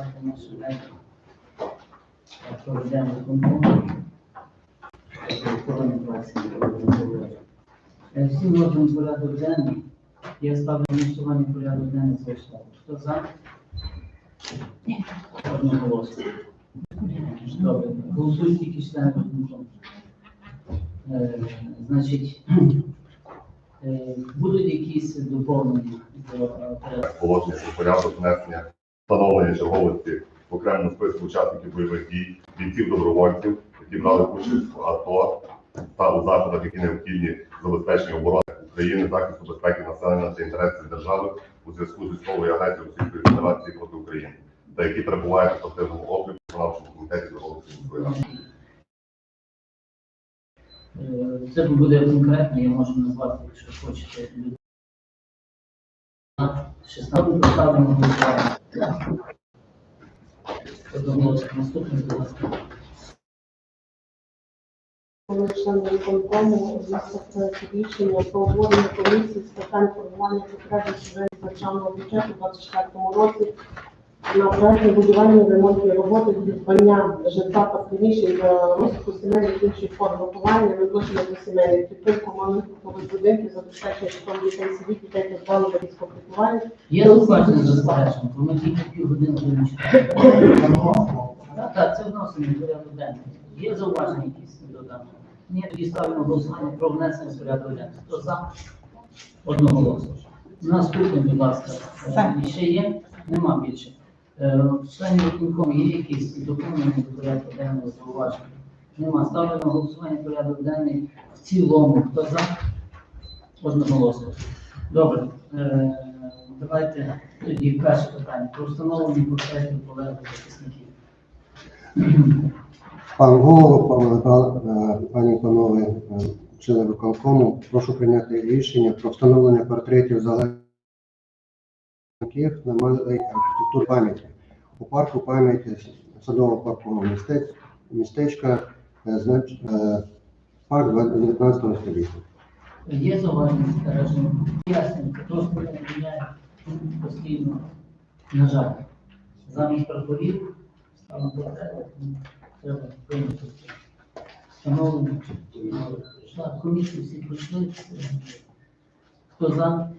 давайте ми швиденько проведемо виконком. Охорони праці. Е, Всім можемо порядок денний. Я ставлю на голосування порядок денний за основу. Хто за? Одноголосно. Добре. Голосують тільки члени виконкому. Е, Значить, е, будуть якісь доповнення до е, порядку? положення про порядок внесення встановлення черговості в окремому списку учасників бойових дій, бійців добровольців, які брали участь в АТО та у заходах, які необхідні забезпечення оборони України, захисту безпеки населення та інтересів держави у зв'язку з військовою агресією Російської Федерації проти України, та які перебувають у спортивному обліку виконавчому комітеті Верховної ради. Це буде конкретно, я можу назвати, якщо хочете. 16 поставлено голосування. Одноголосно. Наступний, будь ласка. Члени виконкому висловили рішення про обговорення комісії з питань формування потреб державного бюджету у 2024 році на проектне будівельні ремонтні роботи з відбання житла та приміщень для розвитку сімейних інших форм виховання, відношення до сімейних підтримку малих групових будинків, забезпечення житлом дітей сидіть, дітей позбавлення від спілкування. Є зауваження застереження, бо ми тільки півгодини будемо читати. Так, це вносимо в порядок денний. Є зауваження якісь додати? Ні, тоді ставимо голосування про внесення в порядок денний. Хто за? Одноголосно. Наступний, будь ласка. Е, Ще є? Нема більше. Е, Членів виконкому є якісь доповнення до порядку денного зауваження? Нема. Ставлю на голосування порядок денний в цілому. Хто за? Одноголосно. Добре. Е, Давайте тоді перше питання. Про встановлення портретів полеглих захисників. Пан та- е, пані панове члени виконкому, прошу прийняти рішення про встановлення портретів залежних на малих архітектур пам'яті у парку пам'яті садового містець- містечка е, знач- е, парк 19 століття. Є зауваження застереження? Ясненько, не міняє постійно. На жаль, замість прапорів стало. Треба прийняти. Встановлення. Комісії всі пройшли. Хто за?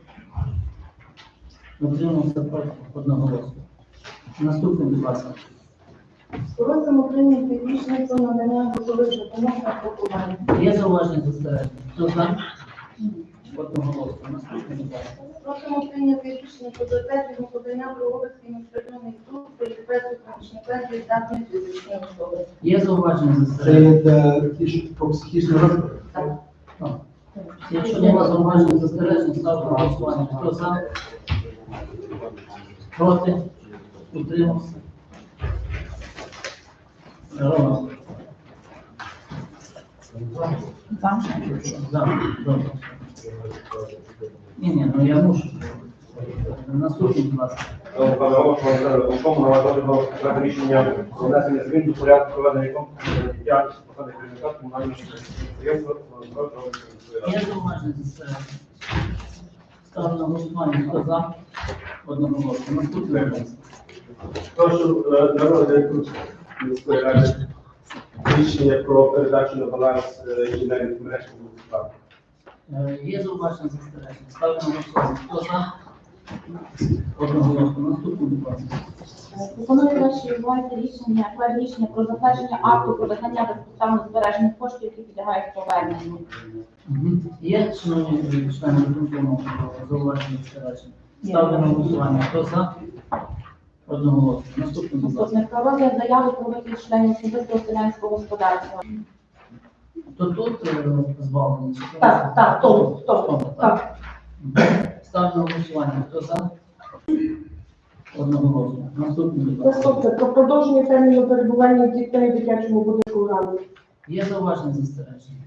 Утримався проти одноголосно. Наступний, будь ласка. Просимо прийняти рішення про надання готових допомог на пакування. Є зауваження застереження? Хто за? Одноголосно. Наступний, будь ласка. Просимо прийняти рішення про затвердження подання про обов'язки міжнародних суд про європейську помічника для здатної фізичної особи. Є зауваження Це застереження? є для ті, що про психічний розвиток. Так. Якщо нема зауважень застережень, ставлю на голосування. Хто за? Проти? Утримався? Роман. За. Добре. Ні, ні, ну я мушу. Наступний, будь ласка. Пане Голово, Виконкому належати до проекту рішення про внесення змін до порядку проведення конкурсу діяльності посади керівника комунального підприємства. Є зауваження застережень? Ставлю на голосування. Хто за? Одноголосно. Наступний, будь ласка. Прошу е, народний міської ради рішення про передачу на баланс інженерних мереж муніципальних. Є зауваження застереження? Ставлю на голосування. Хто за? Одноголосно. Наступний, будь ласка. Пропоную вашій увазі рішення, проект рішення про затвердження акту про визнання безпідставно збережених коштів, які підлягають поверненню. Мгм. Є, шановні члени виконкому, зауваження застереження? Ставлю на голосування. Хто за? Одноголосно. Наступний, будь ласка. Наступне про розгляд заяви про вихід членів особистого селянського господарства. То тут е, позбавлені? чи тут? Так, так, тому, так. Ставлю на голосування. Хто за? Одноголосно. Наступний, будь ласка. Наступне про продовження терміну перебування дітей в дитячому будинку ради. Є зауваження застереження?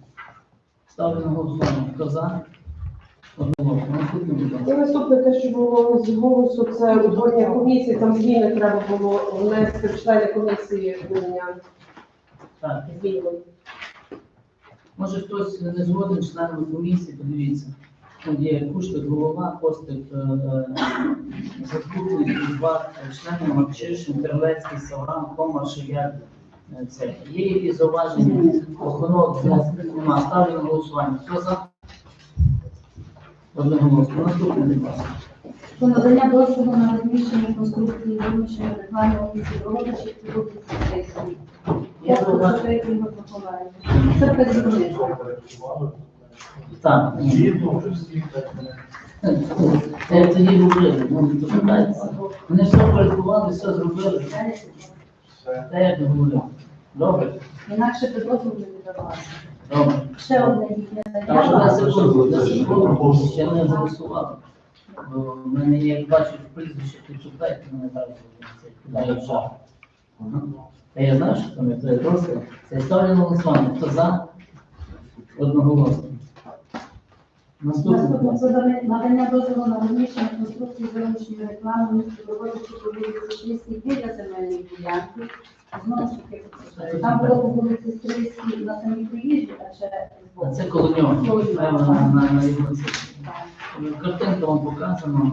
Ставлю на голосування. Хто за? І наступне те, що було з голосу, це утворення комісії, там зміни треба було внести в члени комісії зміняти. Так. Зміни. Може хтось не згоден членами комісії, подивіться. Там є Куштик, голова, Костик, е, е, заступник, Кузбак, члени Марчишин, Терлецький, Савран, Комар, Шияк. Е, Це. Є якісь зауваження? Основного нема. Ставлю на голосування. Хто за? Одноголосно. Наступне, будь ласка. Про надання дозволу на розміщення конструкції реклами офісу продажів і вулиці Стрийської. Я Це зауважу. Ігор Миколаївич. Це вказівник. Так, ні. Це тоді говорили, ну. Вони все порядкували, все зробили. Та як не говорили. Добре, Інакше би дозволу не видавали. Ще одне їхня Так, що на заява. секунду, на секунду, ще не голосували. Бо в мене як бачу, в прізвище то мене далі це кидає в. Та я знаю, що там є, то я просто. Це ставлю на голосування. Хто за? Одноголосно. Наступне. надання дозволу на розміщення конструкції зовнішньої реклами місті проводячи по вулиці Стрийській біля земельної ділянки. Знову ж таки, там було по вулиці Стрийській на самій приїжджі, а ще А це коло нього, на, на, на його цій. Картинка вам показана,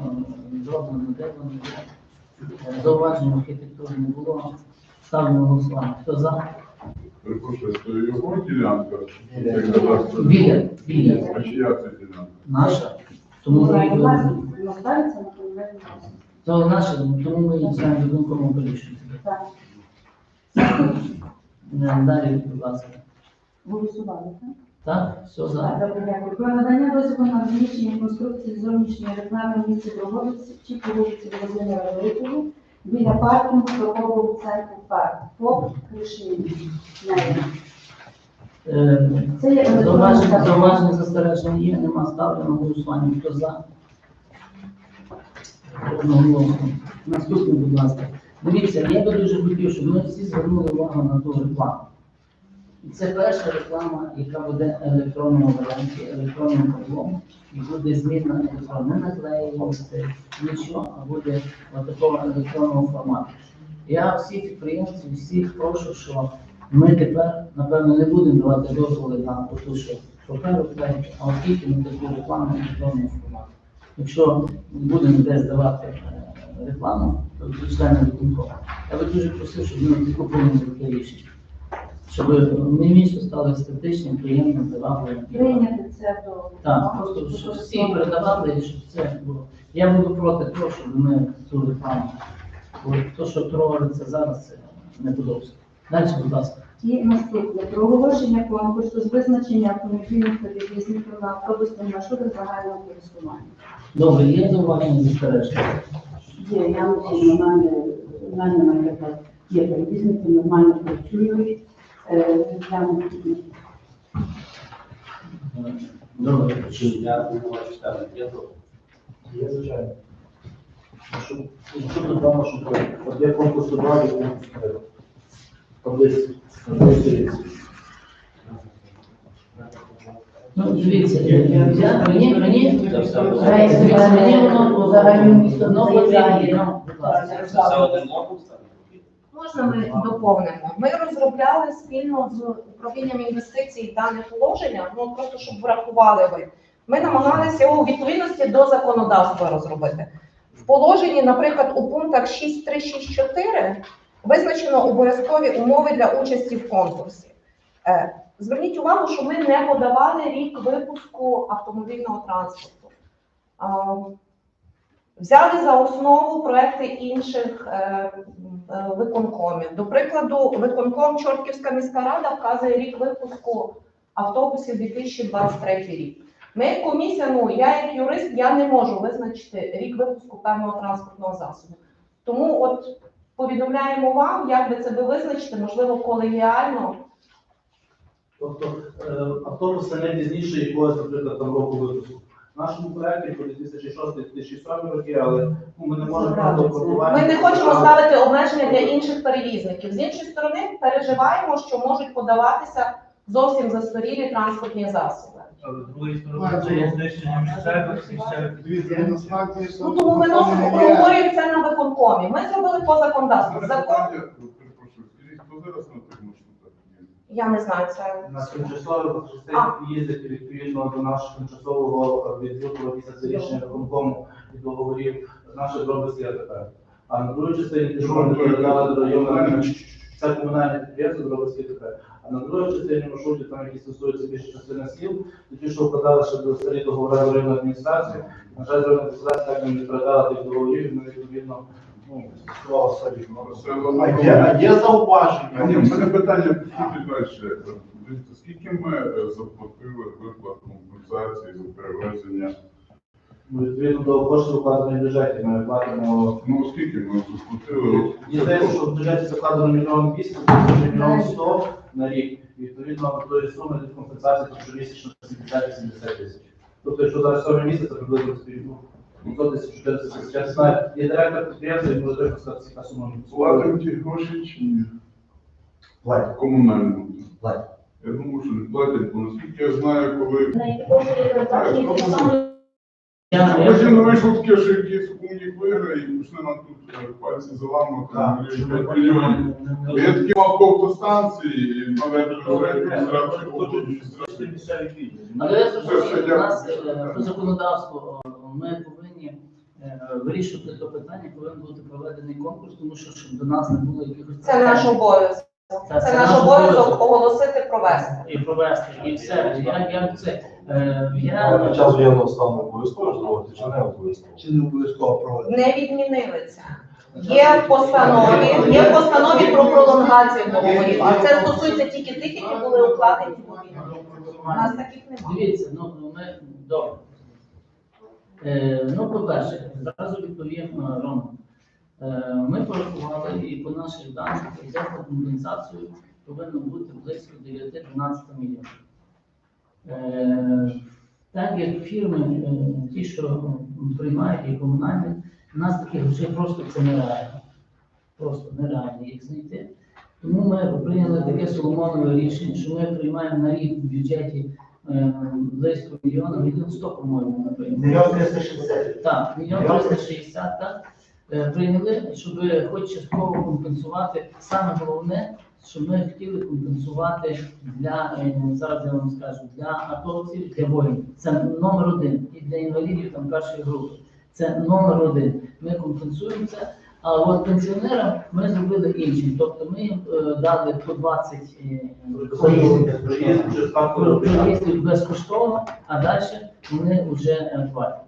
зроблено, де воно є. Зауважень архітектури не було. Ставлю на голосування. Хто за? Перепрошую, це його ділянка? Як Біля, біля. А чия це ділянка? Наша. Тому ми її то наша, тому ми її знаємо виконкому вирішуємо. Так. Е, Далі, будь ласка. Голосували, так? Так, все за. Добре, дякую. Про надання дозволу на розміщення конструкції зовнішньої реклами в місті Дрогобиці чи по вулиці Володимира Великого біля паркінгу торгового центру парк. по Кришин. Е, Це є електронна Зауваження, застереження є, нема ставлю на голосування. Хто за? Одноголосно. Наступний, будь ласка. Дивіться, я би дуже хотів, щоб ми всі звернули увагу на той рекламу. Це перша реклама, яка буде електронного варіанті, електронним кругом, і буде електронна, не наклеювати, нічого, а буде такого електронного формату. Я всіх підприємців, всіх прошу, що ми тепер, напевно, не будемо давати дозволи на ту, що паперу клеїти, а от тільки на таку рекламу електронного формату. Якщо будемо десь давати е, рекламу, то члени виконкому. Я би дуже просив, щоб ми таку прийняли таке рішення. Щоб ми місто стало естетичним, приємним, привабливим. Прийняти це до Так, просто щоб всі передавали, щоб це було. Я буду проти того, щоб ми цю рекламу. Бо то, що твориться зараз, це не подобається. Далі, будь ласка. І наступне про оголошення конкурсу з визначення автомобільних перевізників на автобусних маршрутах загального користування. Добре, є зауваження застереження? Є, я нормально, нормально, наприклад, є перевізники, нормально працюють. Е, там, Добре. Є, звичайно. Щоб, щоб тут вдома, щоб от є конкурс два, і конкурс три. Таблиці. Ну, дивіться, я, я, мені, мені, мені воно Взагалі місто не потрібно, заявляє. ну, будь ласка. Можна ми доповнимо? Ми розробляли спільно з управлінням інвестицій дане положення, ну просто щоб врахували ви. Ми намагалися його у відповідності до законодавства розробити. В положенні, наприклад, у пунктах 6.3.6.4 визначено обов'язкові умови для участі в конкурсі. Е, Зверніть увагу, що ми не подавали рік випуску автомобільного транспорту. Взяли за основу проекти інших е, е, виконкомів. До прикладу, виконком Чортківська міська рада вказує рік випуску автобусів 2023 рік. Ми, комісія, ну я як юрист, я не можу визначити рік випуску певного транспортного засобу. Тому от повідомляємо вам, як ви це би визначити, можливо, колегіально. Тобто е, автобус це не пізніше якогось, наприклад, там року випуску. В нашому проєкті по 2006-2007 роки, але ну, ми не можемо продовжувати. Ми не хочемо ставити обмеження для інших перевізників. З іншої сторони, переживаємо, що можуть подаватися зовсім застарілі транспортні засоби. Але з другої сторони, це є знищення місцевих місцевих Дивіться, насправді Ну тому виносимо, проговорюємо це на виконкомі. Ми зробили по законодавству. Закон Перепрошую, скажіть, хто зараз на тих? Я не знаю, це На тимчасових частин їздить відповідно до нашого тимчасового відділу після рішення виконкому і договорів нашої області АТП. А на другій частині ми передали до району, це комунальне підприємство Дробицьке АТП. А на другій частині маршруті, там які стосуються більше частини сіл, ті, що вкладали ще до старі договори з районною адміністрацією, на жаль, районна адміністрація так і не передала тих договорів, і ми відповідно ну, скували. А є, А є зауваження? А ні, в мене питання трохи далі. Дивіться, Скільки ми е, заплатили виплат компенсації за перевезення? Ну, Відповідно до коштів вкладених в бюджеті ми платимо Ну, скільки ми заплатили? Мені здається, що в бюджеті закладено мільйон двісті, тобто мільйон сто на рік. Відповідно, до тої суми від компенсації то щомісячно 70-80 тисяч. Тобто, якщо зараз сьомий місяць, то приблизно ну, 100 тисяч 400 тисяч. Я не знаю, є директор підприємства, він точно сказати, яка сума. Платимо ті гроші чи ні? Платять. Комунальному. Платять. Я думаю, що не платять, бо наскільки я знаю, коли На Потім не вийшло таке, що якийсь умник виграє і почне нам тут е, пальці заламувати на мільйонів. Я такі мав автостанції і нове але я скажу, що у нас е, по законодавству е, ми повинні е, вирішувати це питання, повинен бути проведений конкурс, тому що щоб до нас не було якихось Це наш обов'язок. Це- Це це наш обов'язок оголосити, провести. і провести, і все. Я, я це е, я Під час воєнного стану обов'язково зробити чи не обов'язково? Чи не обов'язково проводити? Не відмінили це. Є в постанові, є в постанові про пролонгацію договорів, а це стосується тільки тих, які були укладені. У нас таких немає. Дивіться, ну ну, ми добре. Е, ну, по-перше, зразу відповім е, Рома. Е, ми порахували і по наших даних взяти компенсацію повинно бути близько 9-12 мільйонів. Так як фірми, ті, що приймають і комунальні, у нас таких грошей просто це нереально. Просто нереально їх знайти. Тому ми прийняли таке соломонове рішення, що ми приймаємо на рік в бюджеті близько мільйона, мільйон сто, по-моєму, ми прийняли. Мільйон 360. Так, мільйон триста шістдесят, так. Е, Прийняли, щоб хоч частково компенсувати. Саме головне, що ми хотіли компенсувати для, е, зараз я вам скажу, для атовців, для воїнів. Це номер один. І для інвалідів там першої групи. Це номер один. Ми компенсуємо це. А от пенсіонерам ми зробили іншим. Тобто ми е, дали по 20 е, проїздів безкоштовно, а далі вони вже е, платять.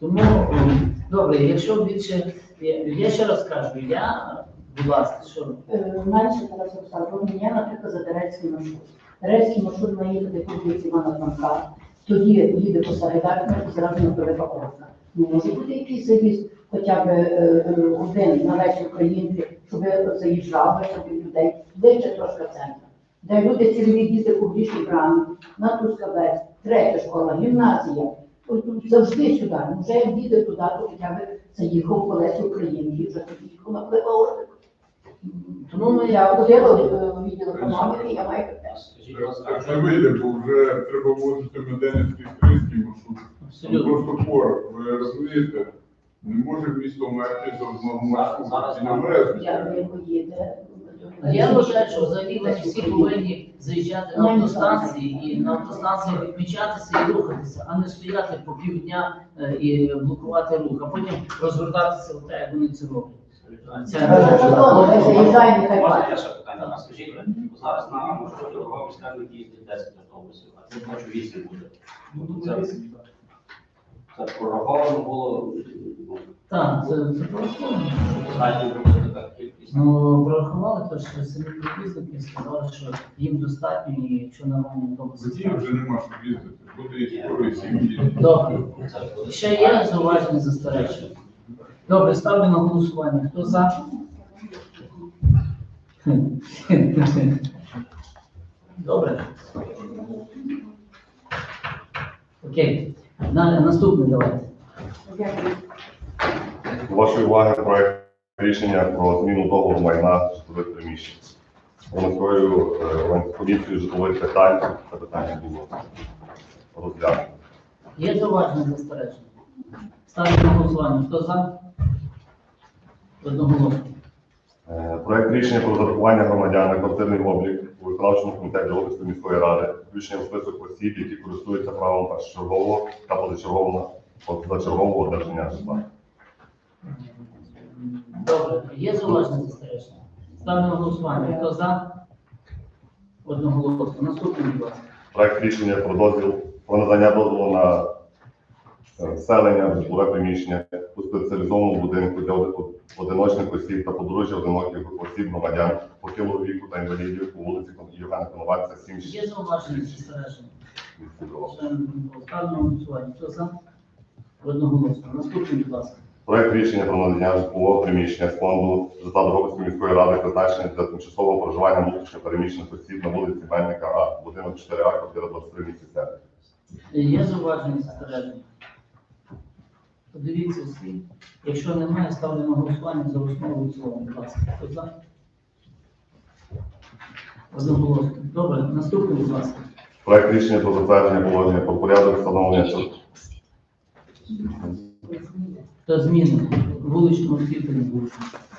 Тому е, добре, якщо більше, я, я ще раз кажу, я, будь ласка, що Е, Менше Тарас Олександрович, я, наприклад, за Терецький маршрут. Терецький маршрут має їхати по вулиці Івана Франка, тоді їде по Сагайдачну і зразу на Перепаковка. Ну, може бути якийсь заїзд, хоча б е, е, один на весь українці, щоб заїжджали, щоб людей ближче трошки центр. Де люди цілі діти публічні брамі, на Трускавець, третя школа, гімназія. Завжди сюди. Ну, Вже як діти туди, то хоча б заїхав по Лесі Українки, вже тоді їхав на Пливо. тому ми Я ходила в відділ економіки, я маю теж. Так не вийде, бо вже треба вводити Меденівський маршрут. Там абсолютно. просто порох, ви розумієте? Не може місто вмерти з одного маршруту. І не. Я не поїде. Я вважаю, що взагалі вони всі повинні заїжджати на автостанції і на автостанції відмічатися і рухатися, а не стояти по півдня е, і блокувати рух, а потім розвертатися в те, як вони це роблять. Це Це законно, нехай Можна я платить. ще питання? Скажіть, бо зараз на маршруті Дрогобицька їздить 10 автобусів, а це бачу 8 буде. Ну, Це, це прораховано було, Так, це, це просто. достатньо зробити така кількість. Ну, прорахували, то що самі перевізники сказали, що їм достатньо, і якщо нормальні автобуси. Водіїв вже нема що їздити. Буде і скоро, і сім'ї. Добре. Ще є зауваження застереження? Добре, ставлю на голосування. Хто за? Добре. Окей. На, наступне давайте. Дякую. Вашої уваги проект рішення про зміну договору майна житлових приміщень. Громадською е, комісією житлових питань це питання було розглянуто. Є зауваження застереження? Ставлю на голосування. Хто за? Одноголосно. Е, Проект рішення про зарахування громадян на квартирний облік у виконавчому комітеті Лобівської міської ради, включення в список осіб, які користуються правом першочергового та позачергового одержання житла. Добре, є зауваження застереження? Ставлю на голосування. Хто за? Одноголосно. Наступний, будь ласка. Проект рішення про дозвіл про надання дозволу на е, вселення в житлове приміщення у спеціалізованому будинку для одиночних осіб та подружжя одиноких осіб громадян похилого віку та інвалідів по вулиці Євгена Коновальця, 7 Є зауваження застереження? Ставлю на голосування. Хто за? Одноголосно. Наступний, будь ласка. Проект рішення про надання житлового приміщення з фонду житла Дрогобицької міської ради призначення для тимчасового проживання внутрішньо переміщених осіб на вулиці Мельника А, будинок 4А, квартира 23 місті сервіс. Є зауваження застереження? Подивіться всі. Якщо немає, ставлю на голосування за основу і цілому. Будь ласка. Хто за? Одноголосно. Добре, наступний, будь ласка. Проект рішення про затвердження положення про порядок встановлення Та зміни вуличного освітлення.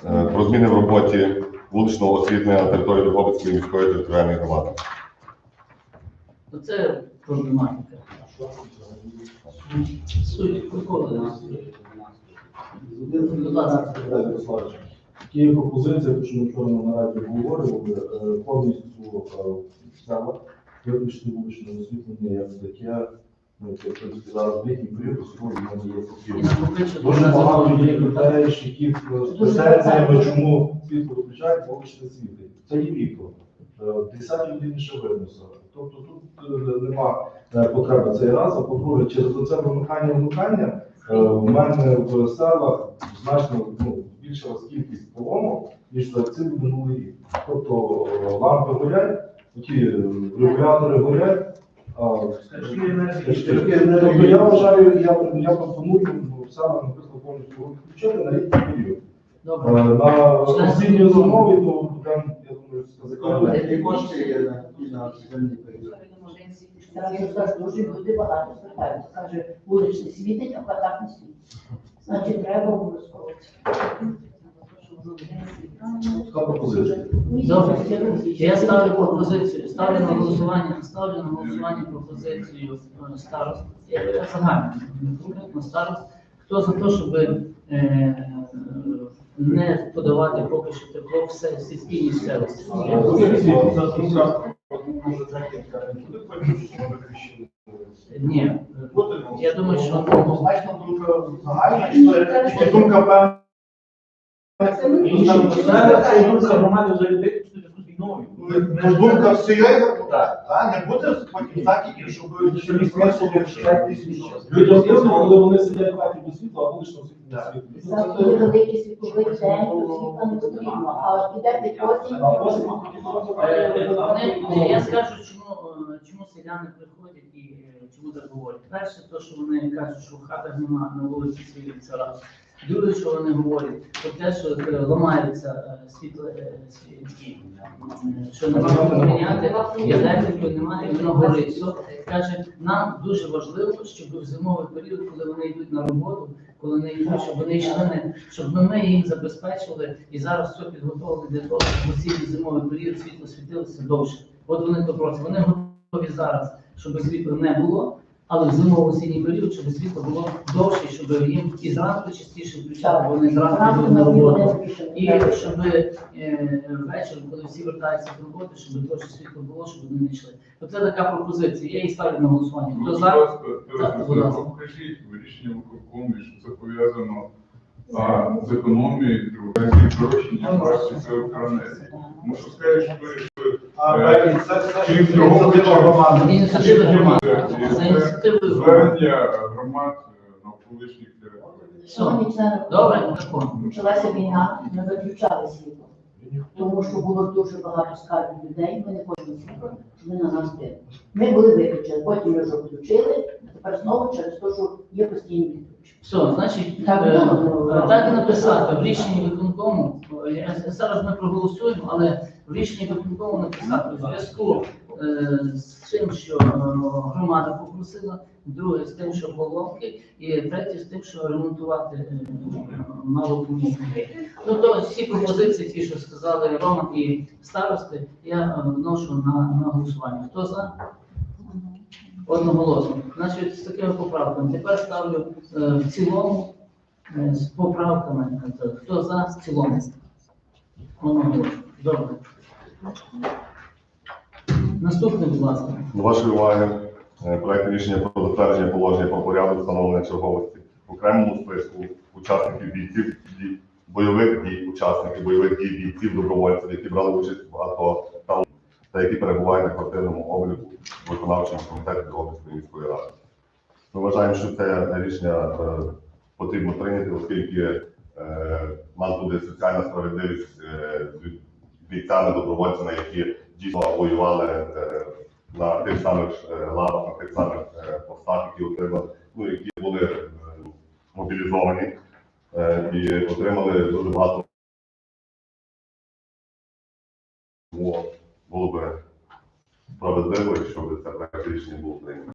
е, про зміни в роботі вуличного освітлення на території Дрогобицької міської територіальної громади. Оце проблематика. Суть Русланович, Є пропозиція, що ми вчора на нараді обговорювали, е, повністю е, села виключити вуличне освітлення як таке, ну, це, в принципі, зараз в літній період особливо воно є І потрібно. Дуже багато є людей, які претензіями, чому світло виключають, вуличне світло. Це є віко. В 10 годині ще виносили. Тобто тут е, нема е, потреби цей раз, а по-друге, через це вимикання вимикання е, в мене в селах значно ну, збільшилась кількість поломок, ніж за цілий минулий рік. Тобто лампи горять, ті регулятори горять. Тобто я вважаю, я, я пропоную ну, саме наприклад повністю включити на літній період. На осінньо зимовий, то прям, Які кошти є на на зимній? Зараз я скажу, дуже люди багато звертаються. Каже, вуличне світить, а хатах не світить. Значить, треба обов'язково. Така пропозиція. Добре. Я ставлю пропозицію, ставлю на голосування, ставлю на голосування пропозицію е, старост. Загально, конкретно старост. Хто за те, щоб е, не подавати поки що тепло в сільській місцевості? Ні, я думаю, що однозначно думка загальна, чи думка певна. Це думка громади людей, війною. Ну, думка всієї а не буде потім закидів, щоб Людям дивно, коли вони сидять в хаті без світла, а вуличного світла не світить. Великий світловий день, світла не потрібно. А піде під потім Е, Я скажу, чому, е, чому селяни приходять і е, чому так говорять. Перше, то, що вони кажуть, що в хатах нема на вулиці світиться раз. Друге, що вони говорять, про те, що е, ламаються е, світло, е, що не можна прийняти, і електрики немає, і воно горить. Все. Каже, нам дуже важливо, щоб в зимовий період, коли вони йдуть на роботу, коли вони йдуть, щоб вони йшли не, щоб ми їм забезпечили і зараз все підготовили для того, щоб у цілий зимовий період світло світилося довше. От вони то просять. Вони готові зараз, щоб світла не було, але в зимово-осінній період, щоб світло було довше, щоб їм і зранку частіше включали, бо вони зранку йдуть на роботу. І щоб е, ввечері, коли всі вертаються з роботи, щоб довше світло було, щоб вони не йшли. Оце така пропозиція. Я її ставлю на голосування. Хто за? покажіть в рішенні виконкому, що це пов'язано з економією, прирощення праці це. Тому що скажуть, що цього, ініціатива громади. звернення громад е, навколишніх територій. Добре, почалася війна, ми виключали світло. Тому що було дуже багато скарбів людей, ми не хочемо світло, що вони на нас били. Ми були виключені, потім ми вже включили, а тепер знову через те, що є постійні відключення. Все, значить, Так, е, ну, е, так і написати в рішенні виконкому. е, Зараз ми проголосуємо, але в рішенні виконкому написати в зв'язку з тим, що е, громада попросила друге з тим, що поломки, і третє з тим, що ремонтувати е, малопомітні. Тобто всі пропозиції, ті, що сказали Рома і старости, я е, вношу на, на голосування. Хто за? Одноголосно. Значить, з такими поправками. Тепер ставлю е, в цілому е, з поправками. Е, Хто за в цілому? Одноголосно. Добре. Наступне, будь ласка. До вашої уваги е, проект рішення про затвердження положення про порядок встановлення черговості в окремому списку учасників бійців бойових дій, учасників бойових дій, бійців, добровольців, які брали участь в АТО та, та які перебувають на квартирному обліку виконавчому комітеті Дрогобицької міської ради. Ми вважаємо, що це рішення е, потрібно прийняти, оскільки е, в нас буде соціальна справедливість е, з бійцями, добровольцями, які дійсно воювали е, на тих самих е, лавах, на тих самих е, постах, які отримали, ну, які були мобілізовані і отримали дуже багато. Було, би справедливо, якщо б це проект рішення було прийнято.